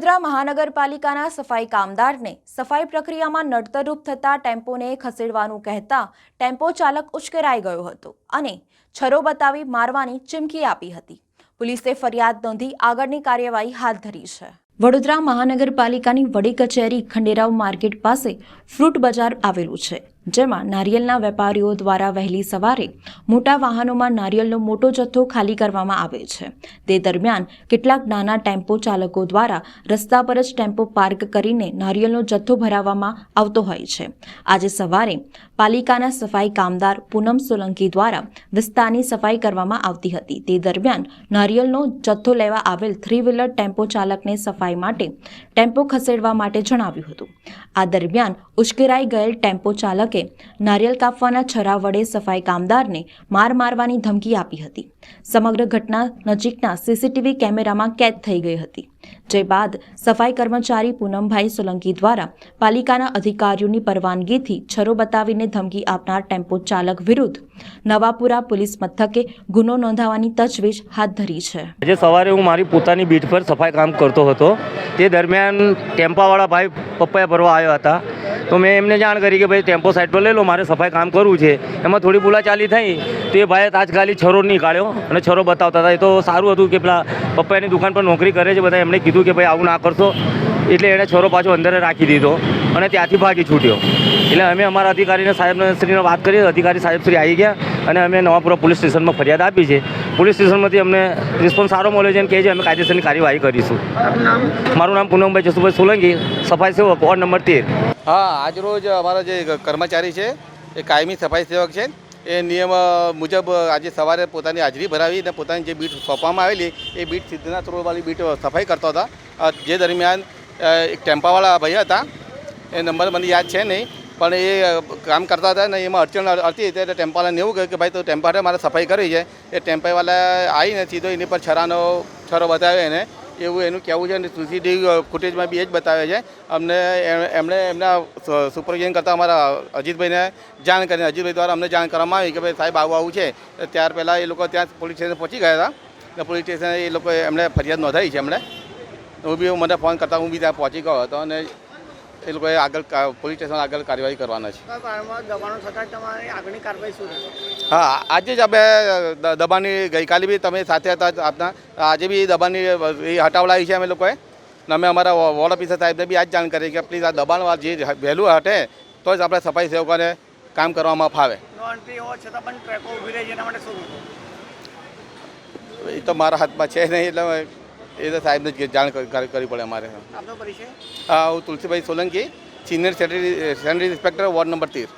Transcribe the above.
વડોદરા મહાનગરપાલિકાના સફાઈ કામદારને સફાઈ પ્રક્રિયામાં નડતરરૂપ થતા ટેમ્પોને ખસેડવાનું કહેતા ટેમ્પો ચાલક ઉશ્કેરાઈ ગયો હતો અને છરો બતાવી મારવાની ચીમકી આપી હતી. પોલીસે ફરિયાદ નોંધી આગળની કાર્યવાહી હાથ ધરી છે. વડોદરા મહાનગરપાલિકાની વડી કચેરી ખંડેરાવ માર્કેટ પાસે ફ્રૂટ બજાર આવેલું છે. જેમાં નારિયેલના વેપારીઓ દ્વારા વહેલી સવારે મોટા વાહનોમાં નારિયેલનો મોટો જથ્થો ખાલી કરવામાં આવે છે. તે દરમિયાન કેટલાક નાના ટેમ્પો ચાલકો દ્વારા રસ્તા પર જ ટેમ્પો પાર્ક કરીને નારિયેલનો જથ્થો ભરાવવામાં આવતો હોય છે. આજે સવારે પાલિકાના સફાઈ કામદાર પૂનમ સોલંકી દ્વારા વિસ્તારની સફાઈ કરવામાં આવતી હતી. તે દરમિયાન નારિયેલનો જથ્થો લેવા આવેલ થ્રી વ્હીલર ટેમ્પો ચાલકને સફાઈ માટે ટેમ્પો ખસેડવા માટે જણાવ્યું હતું. આ દરમિયાન ઉશ્કેરાઈ ગયેલ ટેમ્પો ચાલકે નારિયેલ કાપવાના છરા વડે સફાઈ કામદારને માર મારવાની ધમકી આપી હતી. સમગ્ર ઘટના નજીકના સીસીટીવી કેમેરામાં કેદ થઈ ગઈ હતી. જે બાદ સફાઈ કર્મચારી પૂનમભાઈ સોલંકી દ્વારા પાલિકાના અધિકારીઓની પરવાનગીથી છરો બતાવીને ધમકી આપનાર ટેમ્પો ચાલક વિરુદ્ધ નવાપુરા પોલીસ મથકે ગુનો નોંધાવવાની તજવીજ હાથ ધરી છે. આજે સવારે હું મારી પોતાની બીટ પર સફાઈ કામ કરતો હતો. તે દરમિયાન ટેમ્પાવાળા ભાઈ પપ્પાએ ભરવા આવ્યા હતા. તો મેં એમને જાણ કરી કે ભાઈ ટેમ્પો સાઈડ પર લઈ લો મારે સફાઈ કામ કરવું છે. એમાં થોડી બોલાચાલી થઈ તો એ ભાઈએ તાજકાલી છરો નીકાળ્યો અને છરો બતાવતા હતા. એ તો સારું હતું કે પેલા પપ્પાની દુકાન પર નોકરી કરે છે બધા એમણે કીધું કે ભાઈ આવું ના કરશો. એટલે એણે છરો પાછો અંદર રાખી દીધો અને ત્યાંથી ભાગી છૂટ્યો. એટલે અમે અમારા અધિકારીને સાહેબને શ્રીને વાત કરી અધિકારી સાહેબ શ્રી આવી ગયા અને અમે નવાપુરા પોલીસ સ્ટેશનમાં ફરિયાદ આપી છે. પોલીસ સ્ટેશનમાંથી અમને રિસ્પોન્સ સારો મળ્યો છે અને કહે છે અમે કાયદેસરની કાર્યવાહી કરીશું. મારું નામ પૂનમભાઈ જસુભાઈ સોલંકી સફાઈ સેવક વોર્ડ નંબર તેર. હા આજરોજ અમારા જે કર્મચારી છે, એ કાયમી સફાઈ સેવક છે, એ નિયમ મુજબ આજે સવારે પોતાની હાજરી ભરાવી અને પોતાની જે બીટ સોંપવામાં આવેલી, એ બીટ સિદ્ધનાથ રોડવાળી બીટ સફાઈ કરતા હતા. જે દરમિયાન એક ટેમ્પાવાળા ભાઈ હતા, એ નંબર મને યાદ છે નહીં, પણ એ કામ કરતા હતા ને એમાં અડચણ હતી ત્યારે ટેમ્પાવાળાને એવું કહ્યું કે, ભાઈ, તો ટેમ્પારે મારે સફાઈ કરવી છે. એ ટેમ્પાવાળા આવીને સીધો એની પર છરાનો, છરો બતાવ્યો એને એવું એનું કહેવું છે અને સીસીટીવી ફૂટેજમાં બી એ જ બતાવે છે. અમને એમણે એમના સુપરવિઝન કરતાં અમારા અજીતભાઈને જાણ કરીને અજીતભાઈ દ્વારા અમને જાણ કરવામાં આવી કે ભાઈ સાહેબ આવું આવું છે. ત્યાર પહેલાં એ લોકો ત્યાં પોલીસ સ્ટેશન પહોંચી ગયા હતા. અને પોલીસ સ્ટેશન એ લોકો એમણે ફરિયાદ નોંધાવી છે એમણે. હું બી મને ફોન કરતાં હું બી ત્યાં પહોંચી ગયો હતો અને એ લોકોએ આગળ પોલીસ સ્ટેશન આગળ કાર્યવાહી કરવાના છે. હા આજે જ અમે દબાણની ગઈકાલે બી તમે સાથે હતા આપના. આજે બી દબાણની એ હટાવડાવી છે અમે લોકોએ. અને અમે અમારા વોર્ડ ઓફિસર સાહેબને બી આ જ જાણ કરી કે પ્લીઝ આ દબાણ જે વહેલું હટે તો જ આપણે સફાઈ સેવકોને કામ કરવામાં ફાવે એ તો મારા હાથમાં છે નહીં એટલે એ તો સાહેબને જ જાણ કરવી પડે અમારે. હા હું Tulsibhai Solanki senior sanitary inspector ward number તેર.